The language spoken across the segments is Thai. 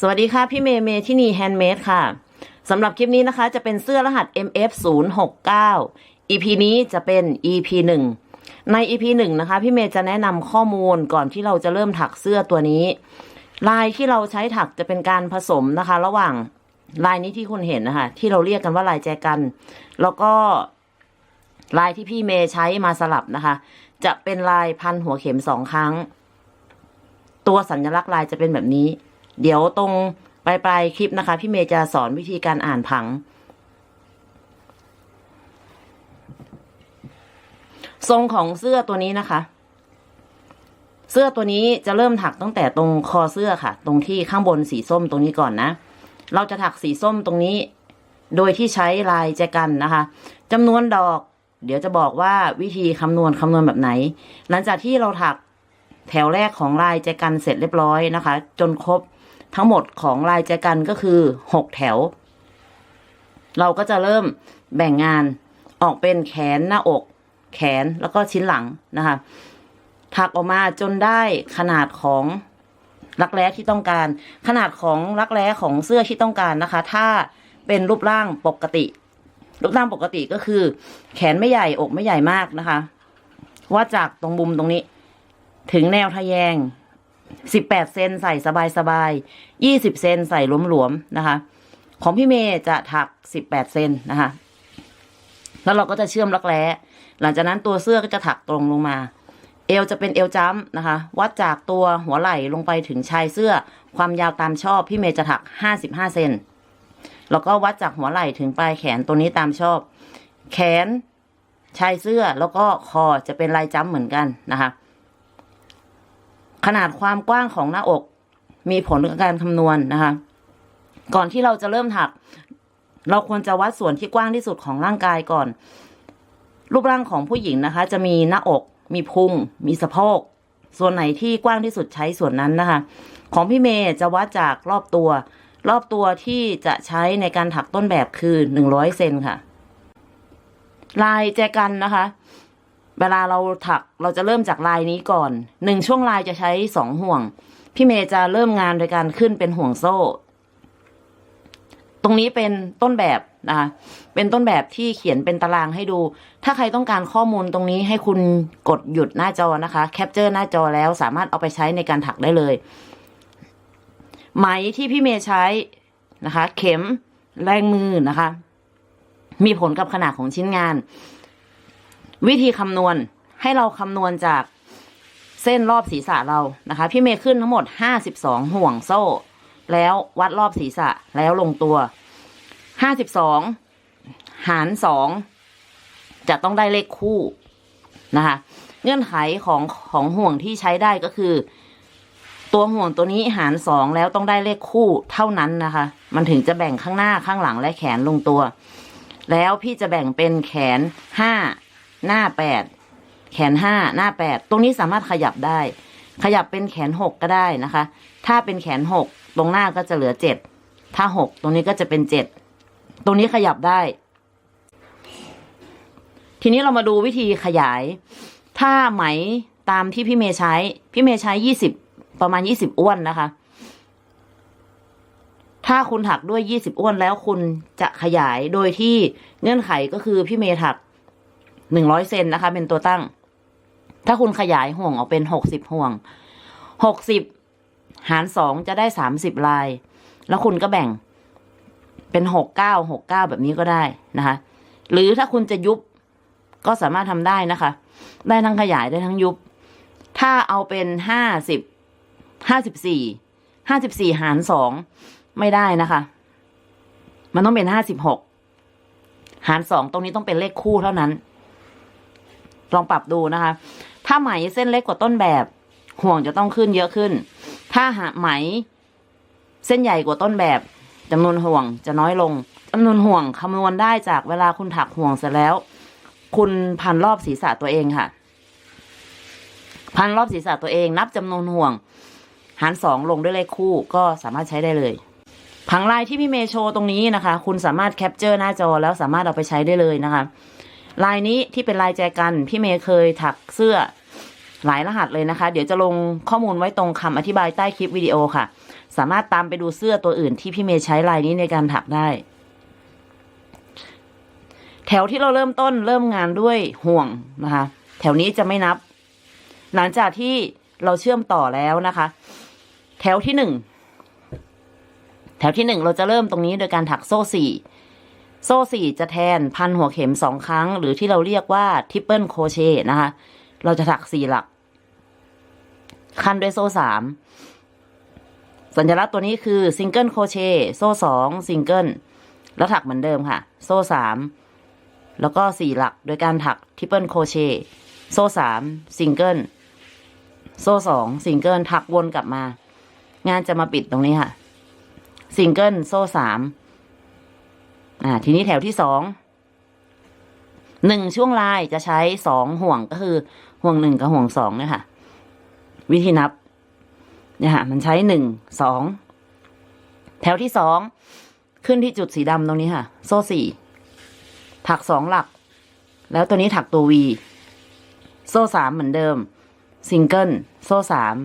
สวัสดีค่ะ พี่เมย์เมที่นี่แฮนด์เมดค่ะสำหรับคลิปนี้นะคะ จะเป็นเสื้อรหัส MF 0 6 9 EP นี้จะเป็น EP 1 ใน EP 1 นะคะ พี่เมย์จะแนะนำข้อมูลก่อนที่เราจะเริ่มถักเสื้อตัวนี้ ลายที่เราใช้ถักจะเป็นการผสมนะคะ ระหว่างลายนี้ที่คุณเห็นนะคะ ที่เราเรียกกันว่าลายแจกัน แล้วก็ลายที่พี่เมย์ใช้มาสลับนะคะ จะเป็นลายพันหัวเข็มสองครั้ง ตัวสัญลักษณ์ลายจะเป็นแบบนี้ เดี๋ยวตรงปลายปลายคลิปนะคะ พี่เมย์จะสอนวิธีการอ่านผัง ทรงของเสื้อตัวนี้นะคะ เสื้อตัวนี้จะเริ่มถักตั้งแต่ตรงคอเสื้อค่ะ ตรงที่ข้างบนสีส้มตรงนี้ก่อนนะ เราจะถักสีส้มตรงนี้ โดยที่ใช้ลายแจกันนะคะจำนวนดอก เดี๋ยวจะบอกว่าวิธีคำนวณคำนวณแบบไหน หลังจากที่เราถักแถวแรกของลายแจกันเสร็จเรียบร้อยนะคะ จนครบ ทั้งหมดของลายแจกันก็คือหกแถว เราก็จะเริ่มแบ่งงานออกเป็นแขนหน้าอก แขนแล้วก็ชิ้นหลังนะคะถักออกมาจนได้ขนาดของรักแร้ที่ต้องการ ขนาดของรักแร้ของเสื้อที่ต้องการนะคะ ถ้าเป็นรูปร่างปกติ รูปร่างปกติก็คือ แขนไม่ใหญ่อกไม่ใหญ่มากนะคะวัดจากตรงมุมตรงนี้ ถึงแนวทะแยง สิบแปดเซนใส่สบายสบายยี่สิบเซนใส่หลวมๆนะคะ ของพี่เมย์จะถักสิบแปดเซนนะคะ แล้วเราก็จะเชื่อมรักแร้หลังจากนั้นตัวเสื้อก็จะถักตรงลงมา เอวจะเป็นเอวจ้ำนะคะ วัดจากตัวหัวไหล่ลงไปถึงชายเสื้อความยาวตามชอบ พี่เมย์จะถักห้าสิบห้าเซนแล้วก็วัดจากหัวไหล่ถึงปลายแขนตัวนี้ตามชอบ แขนชายเสื้อแล้วก็คอจะเป็นลายจ้ำเหมือนกันนะคะ ขนาดความกว้างของหน้าอก มีผลกับการคำนวณนะคะ ก่อนที่เราจะเริ่มถัก เราควรจะวัดส่วนที่กว้างที่สุดของร่างกายก่อน รูปร่างของผู้หญิงนะคะ จะมีหน้าอก มีพุง มีสะโพก ส่วนไหนที่กว้างที่สุดใช้ส่วนนั้นนะคะ ของพี่เมย์จะวัดจากรอบตัว รอบตัวที่จะใช้ในการถักต้นแบบคือหนึ่งร้อยเซนค่ะ ลายแจกันนะคะ เวลาเราถักเราจะเริ่มจากลายนี้ก่อนหนึ่งช่วงลายจะใช้สองห่วง พี่เมย์จะเริ่มงานโดยการขึ้นเป็นห่วงโซ่ ตรงนี้เป็นต้นแบบนะคะเป็นต้นแบบที่เขียนเป็นตารางให้ดู ถ้าใครต้องการข้อมูลตรงนี้ให้คุณกดหยุดหน้าจอนะคะ แคปเจอร์หน้าจอแล้วสามารถเอาไปใช้ในการถักได้เลย ไหมที่พี่เมย์ใช้นะคะ เข็มแรงมือนะคะ มีผลกับขนาดของชิ้นงาน วิธีคำนวณให้เราคำนวณจากเส้นรอบศีรษะเรานะคะ พี่เมย์ขึ้นทั้งหมดห้าสิบสองห่วงโซ่ แล้ววัดรอบศีรษะแล้วลงตัวห้าสิบสองหารสองจะต้องได้เลขคู่นะคะ เงื่อนไขของของห่วงที่ใช้ได้ก็คือ ตัวห่วงตัวนี้หารสองแล้วต้องได้เลขคู่เท่านั้นนะคะ มันถึงจะแบ่งข้างหน้าข้างหลังและแขนลงตัว แล้วพี่จะแบ่งเป็นแขนห้า หน้าแปดแขนห้าหน้าแปดตรงนี้สามารถขยับได้ ขยับเป็นแขนหกก็ได้นะคะ ถ้าเป็นแขนหกตรงหน้าก็จะเหลือเจ็ดถ้าหกตรงนี้ก็จะเป็นเจ็ดตรงนี้ขยับได้ ทีนี้เรามาดูวิธีขยาย ถ้าไหมตามที่พี่เมย์ใช้ พี่เมย์ใช้ยี่สิบประมาณยี่สิบอ้วนนะคะ ถ้าคุณถักด้วยยี่สิบอ้วนแล้วคุณจะขยายโดยที่เงื่อนไขก็คือพี่เมย์ถัก หนึ่งร้อยเซนนะคะ เป็นตัวตั้ง ถ้าคุณขยายห่วงออกเป็นหกสิบห่วงหกสิบหารสองจะได้สามสิบลาย แล้วคุณก็แบ่งเป็นหกเก้าหกเก้าแบบนี้ก็ได้นะคะ หรือถ้าคุณจะยุบก็สามารถทำได้นะคะ ได้ทั้งขยายได้ทั้งยุบ ถ้าเอาเป็นห้าสิบห้าสิบสี่ห้าสิบสี่หารสองไม่ได้นะคะ มันต้องเป็นห้าสิบหกหารสองตรงนี้ต้องเป็นเลขคู่เท่านั้น ลองปรับดูนะคะ ถ้าไหมเส้นเล็กกว่าต้นแบบ ห่วงจะต้องขึ้นเยอะขึ้น ถ้าหาไหม เส้นใหญ่กว่าต้นแบบจำนวนห่วงจะน้อยลงจำนวนห่วงคำนวณได้จากเวลาคุณถักห่วงเสร็จแล้ว คุณพันรอบศีรษะตัวเองค่ะ พันรอบศีรษะตัวเอง นับจำนวนห่วง หารสองลงด้วยเลขคู่ก็สามารถใช้ได้เลยผังลายที่พี่เมย์โชว์ตรงนี้นะคะ คุณสามารถแคปเจอร์หน้าจอแล้วสามารถเอาไปใช้ได้เลยนะคะ ลายนี้ที่เป็นลายแจกัน พี่เมย์เคยถักเสื้อหลายรหัสเลยนะคะ เดี๋ยวจะลงข้อมูลไว้ตรงคำอธิบายใต้คลิปวิดีโอค่ะ สามารถตามไปดูเสื้อตัวอื่นที่พี่เมย์ใช้ลายนี้ในการถักได้ แถวที่เราเริ่มต้นเริ่มงานด้วยห่วงนะคะ แถวนี้จะไม่นับ หลังจากที่เราเชื่อมต่อแล้วนะคะ แถวที่หนึ่งแถวที่หนึ่งเราจะเริ่มตรงนี้โดยการถักโซ่สี่ โซ่สี่จะแทนพันหัวเข็มสองครั้ง หรือที่เราเรียกว่าทริปเปิลโคเชนะคะ เราจะถักสี่หลัก คันด้วยโซ่สามสัญลักษณ์ตัวนี้คือซิงเกิลโคเชโซ่สองซิงเกิลแล้วถักเหมือนเดิมค่ะ โซ่สามแล้วก็สี่หลักโดยการถักทริปเปิลโคเชโซ่สามซิงเกิลโซ่สองซิงเกิลถักวนกลับมา งานจะมาปิดตรงนี้ค่ะ ซิงเกิลโซ่สาม อ่าทีนี้แถวที่สองหนึ่งช่วงลายจะใช้สองห่วงก็คือห่วงหนึ่งกับห่วงสองเนี่ยค่ะ วิธีนับเนี่ยค่ะ มันใช้หนึ่งสองแถวที่สองขึ้นที่จุดสีดำตรงนี้ค่ะ โซ่สี่ถักสองหลัก แล้วตัวนี้ถักตัววีโซ่สามเหมือนเดิม ซิงเกิลโซ่สาม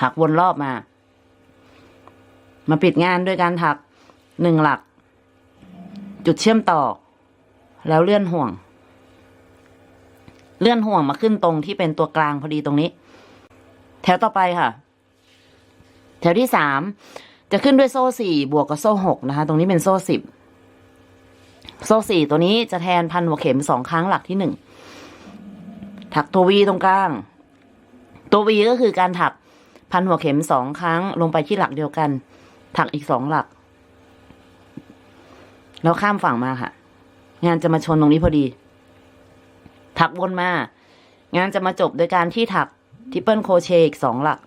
ถักวนรอบมา มาปิดงานด้วยการถักหนึ่งหลัก จุดเชื่อมต่อ แล้วเลื่อนห่วง เลื่อนห่วงมาขึ้นตรงที่เป็นตัวกลางพอดีตรงนี้ แถวต่อไปค่ะ แถวที่สามจะขึ้นด้วยโซ่สี่บวกกับโซ่หกนะคะ ตรงนี้เป็นโซ่สิบโซ่สี่ตัวนี้จะแทนพันหัวเข็มสองครั้งหลักที่หนึ่งถักตัววีตรงกลาง ตัววีก็คือการถักพันหัวเข็มสองครั้งลงไปที่หลักเดียวกัน ถักอีกสองหลัก แล้วข้ามฝั่งมาค่ะ งานจะมาชนตรงนี้พอดี ถักวนมา งานจะมาจบโดยการที่ถักทิปเปิลโคเชอีกสองหลัก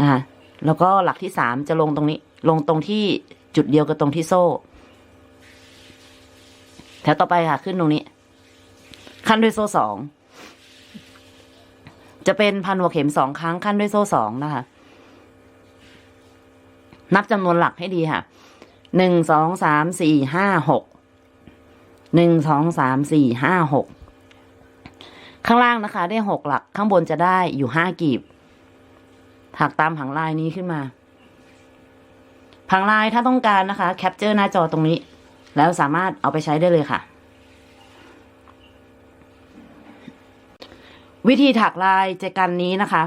นะคะแล้วก็หลักที่สามจะลงตรงนี้ ลงตรงที่จุดเดียวกับตรงที่โซ่ แถวต่อไปค่ะ ขึ้นตรงนี้ ขั้นด้วยโซ่สอง จะเป็นพันหัวเข็มสองครั้งขั้นด้วยโซ่สองนะคะ นับจำนวนหลักให้ดีค่ะ หนึ่งสองสามสี่ห้าหกหนึ่งสองสามสี่ห้าหกข้างล่างนะคะได้หกหลักข้างบนจะได้อยู่ห้ากีบถักตามผังลายนี้ขึ้นมาผังลายถ้าต้องการนะคะ แคปเจอร์หน้าจอตรงนี้ แล้วสามารถเอาไปใช้ได้เลยค่ะ วิธีถักลายเจกันนี้นะคะ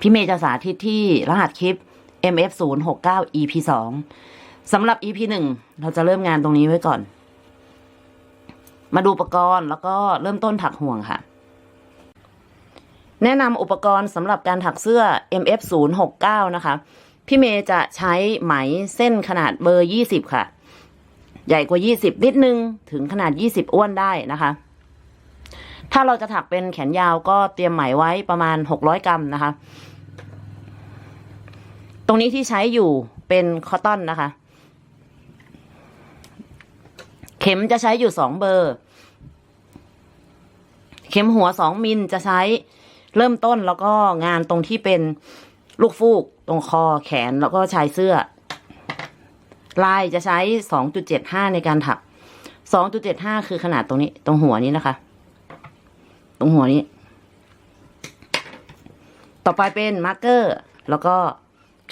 พี่เมย์จะสาธิตที่รหัสคลิป MF 0 6 9 EP 2 สำหรับ EP 1เราจะเริ่มงานตรงนี้ไว้ก่อน มาดูอุปกรณ์แล้วก็เริ่มต้นถักห่วงค่ะ แนะนำอุปกรณ์สำหรับการถักเสื้อ MF 0 6 9นะคะ พี่เมย์จะใช้ไหมเส้นขนาดเบอร์ 20 ค่ะ ใหญ่กว่า 20 นิดนึง ถึงขนาด 20 อ้วนได้นะคะ ถ้าเราจะถักเป็นแขนยาวก็เตรียมไหมไว้ประมาณ 600 กรัมนะคะ ตรงนี้ที่ใช้อยู่เป็นคอตตอนนะคะ เข็มจะใช้อยู่สองเบอร์ เข็มหัวสองมิลจะใช้เริ่มต้นแล้วก็งานตรงที่เป็นลูกฟูกตรงคอแขนแล้วก็ชายเสื้อ ลายจะใช้สองจุดเจ็ดห้าในการถักสองจุดเจ็ดห้าคือขนาดตรงนี้ ตรงหัวนี้นะคะ ตรงหัวนี้ ต่อไปเป็นมาร์กเกอร์ แล้วก็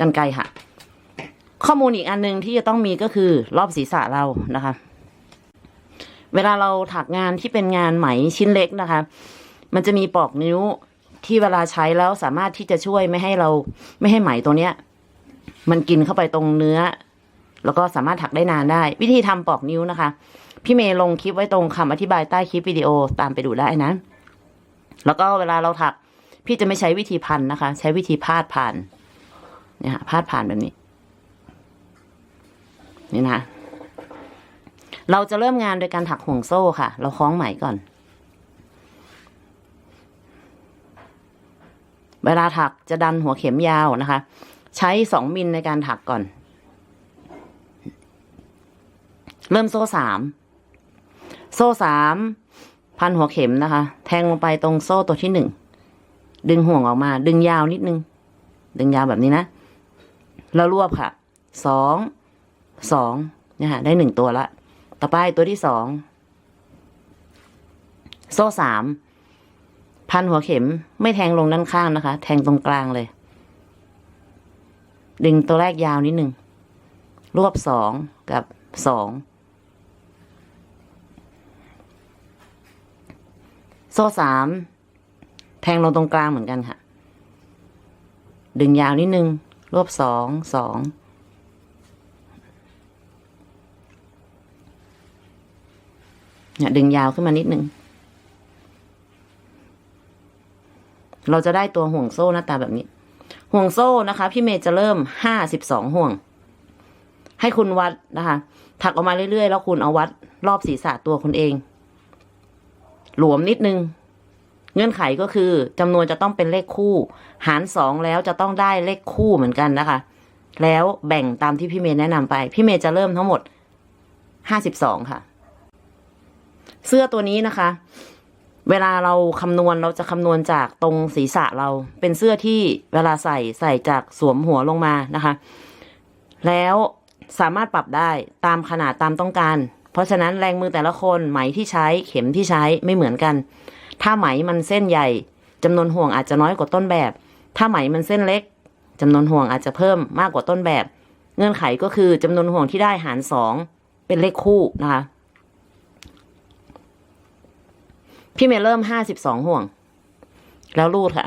กันไกรค่ะ ข้อมูลอีกอันหนึ่งที่จะต้องมีก็คือรอบศีรษะเรานะคะ เวลาเราถักงานที่เป็นงานไหมชิ้นเล็กนะคะ มันจะมีปลอกนิ้วที่เวลาใช้แล้วสามารถที่จะช่วยไม่ให้เราไม่ให้ไหมตัวเนี้ย มันกินเข้าไปตรงเนื้อ แล้วก็สามารถถักได้นานได้ วิธีทำปลอกนิ้วนะคะ พี่เมย์ลงคลิปไว้ตรงคำอธิบายใต้คลิปวิดีโอตามไปดูได้นะ แล้วก็เวลาเราถักพี่จะไม่ใช้วิธีพันนะคะ ใช้วิธีพาดผ่านเนี่ยพาดผ่านแบบนี้ นี่นะ เราจะเริ่มงานโดยการถักห่วงโซ่ค่ะ เราคล้องไหมก่อน เวลาถักจะดันหัวเข็มยาวนะคะ ใช้สองมิลในการถักก่อน เริ่มโซ่สาม โซ่สามพันหัวเข็มนะคะ แทงลงไปตรงโซ่ตัวที่หนึ่ง ดึงห่วงออกมา ดึงยาวนิดนึง ดึงยาวแบบนี้นะ แล้วรวบค่ะ สอง สองเนี่ยค่ะ ได้หนึ่งตัวละ ต่อไปตัวที่สอง โซ่สาม พันหัวเข็มไม่แทงลงด้านข้างนะคะ แทงตรงกลางเลย ดึงตัวแรกยาวนิดหนึ่ง รวบสองกับสอง โซ่สาม แทงลงตรงกลางเหมือนกันค่ะ ดึงยาวนิดนึง รวบสอง สอง เนี่ยดึงยาวขึ้นมานิดนึง เราจะได้ตัวห่วงโซ่หน้าตาแบบนี้ ห่วงโซ่นะคะ พี่เมย์จะเริ่มห้าสิบสองห่วง ให้คุณวัดนะคะ ถักออกมาเรื่อยๆ แล้วคุณเอาวัด รอบศีรษะตัวคุณเอง หลวมนิดนึง เงื่อนไขก็คือจำนวนจะต้องเป็นเลขคู่ หารสองแล้วจะต้องได้เลขคู่เหมือนกันนะคะ แล้วแบ่งตามที่พี่เมย์แนะนำไป พี่เมย์จะเริ่มทั้งหมดห้าสิบสองค่ะ เสื้อตัวนี้นะคะ เวลาเราคำนวณเราจะคำนวณจากตรงศีรษะเรา เป็นเสื้อที่เวลาใส่ใส่จากสวมหัวลงมานะคะ แล้วสามารถปรับได้ตามขนาดตามต้องการ เพราะฉะนั้นแรงมือแต่ละคนไหมที่ใช้เข็มที่ใช้ไม่เหมือนกัน ถ้าไหมมันเส้นใหญ่จำนวนห่วงอาจจะน้อยกว่าต้นแบบ ถ้าไหมมันเส้นเล็กจำนวนห่วงอาจจะเพิ่มมากกว่าต้นแบบ เงื่อนไขก็คือจำนวนห่วงที่ได้หารสองเป็นเลขคู่นะคะ พี่เมย์เริ่มห้าสิบสองห่วง แล้วรูดค่ะ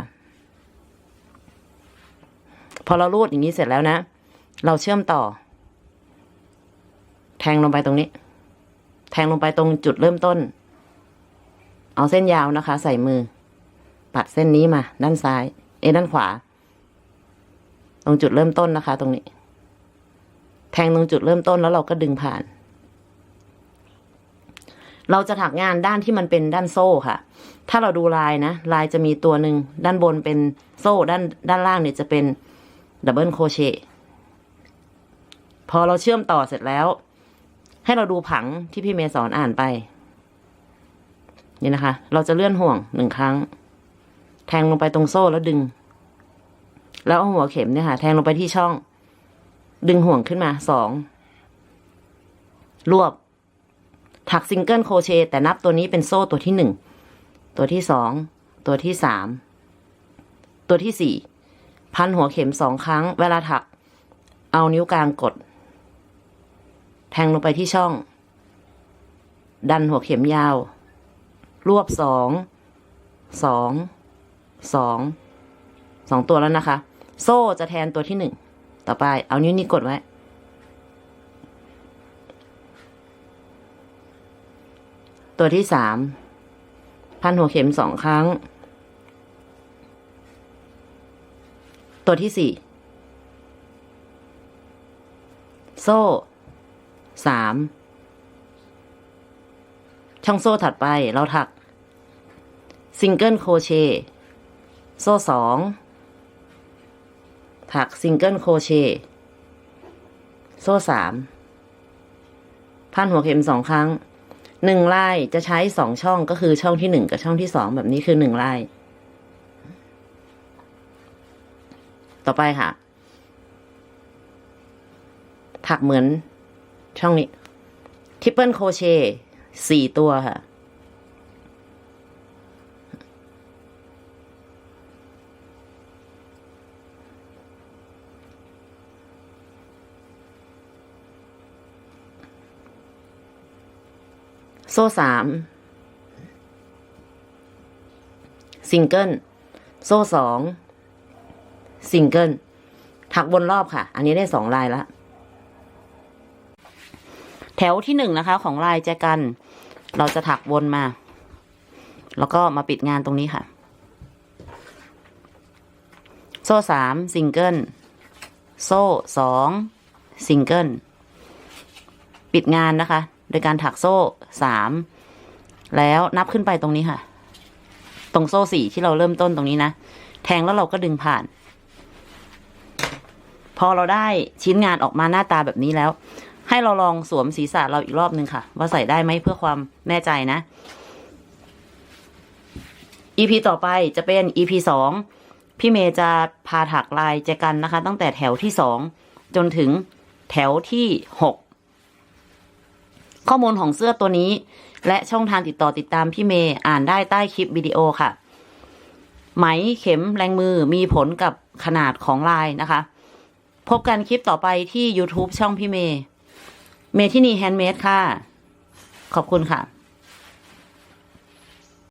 พอเรารูดอย่างนี้เสร็จแล้วนะ เราเชื่อมต่อ แทงลงไปตรงนี้ แทงลงไปตรงจุดเริ่มต้น เอาเส้นยาวนะคะ ใส่มือ ปัดเส้นนี้มา ด้านซ้าย เอยด้านขวา ตรงจุดเริ่มต้นนะคะ ตรงนี้ แทงตรงจุดเริ่มต้นแล้วเราก็ดึงผ่าน เราจะถักงานด้านที่มันเป็นด้านโซ่ค่ะ ถ้าเราดูลายนะ ลายจะมีตัวหนึ่งด้านบนเป็นโซ่ด้านด้านล่างเนี่ยจะเป็นดับเบิลโคเชต์พอเราเชื่อมต่อเสร็จแล้ว ให้เราดูผังที่พี่เมย์สอนอ่านไป นี่นะคะ เราจะเลื่อนห่วงหนึ่งครั้ง แทงลงไปตรงโซ่แล้วดึง แล้วเอาหัวเข็มเนี่ยค่ะ แทงลงไปที่ช่อง ดึงห่วงขึ้นมาสองรวบ ถักซิงเกิลโคเชต์แต่นับตัวนี้เป็นโซ่ตัวที่หนึ่งตัวที่สองตัวที่สามตัวที่สี่พันหัวเข็มสองครั้ง เวลาถัก เอานิ้วกลางกด แทงลงไปที่ช่อง ดันหัวเข็มยาว รวบสองสองสองสองตัวแล้วนะคะ โซ่จะแทนตัวที่หนึ่งต่อไปเอานิ้วนี้กดไว้ ตัวที่สามพันหัวเข็มสองครั้ง ตัวที่สี่โซ่สามช่องโซ่ถัดไปเราถักซิงเกิลโครเชต์โซ่สองถักซิงเกิลโครเชต์โซ่สามพันหัวเข็มสองครั้ง หนึ่งลายจะใช้สองช่องก็คือช่องที่หนึ่งกับช่องที่สองแบบนี้คือหนึ่งลายต่อไปค่ะ ถักเหมือนช่องนี้ ทริปเปิลโคเชสี่ตัวค่ะ โซ่สามซิงเกิลโซ่สองซิงเกิลถักวนรอบค่ะ อันนี้ได้สองลายล้วแถวที่หนึ่งนะคะ ของลายแจกัน เราจะถักวนมา แล้วก็มาปิดงานตรงนี้ค่ะ โซ่สามซิงเกิลโซ่สองซิงเกิลปิดงานนะคะ โดยการถักโซ่ สามแล้วนับขึ้นไปตรงนี้ค่ะ ตรงโซ่สี่ที่เราเริ่มต้นตรงนี้นะ แทงแล้วเราก็ดึงผ่าน พอเราได้ชิ้นงานออกมาหน้าตาแบบนี้แล้ว ให้เราลองสวมศีรษะเราอีกรอบนึงค่ะ ว่าใส่ได้ไหมเพื่อความแน่ใจนะ EP ต่อไปจะเป็น EP สองพี่เมย์จะพาถักลายแจกันนะคะ ตั้งแต่แถวที่สองจนถึงแถวที่หก ข้อมูลของเสื้อตัวนี้ และช่องทางติดต่อติดตามพี่เมย์อ่านได้ใต้คลิปวิดีโอค่ะ ไหมเข็มแรงมือมีผลกับขนาดของลายนะคะ พบกันคลิปต่อไปที่ YouTube ช่องพี่เมย์เมทินีแฮนด์เมดค่ะ ขอบคุณค่ะ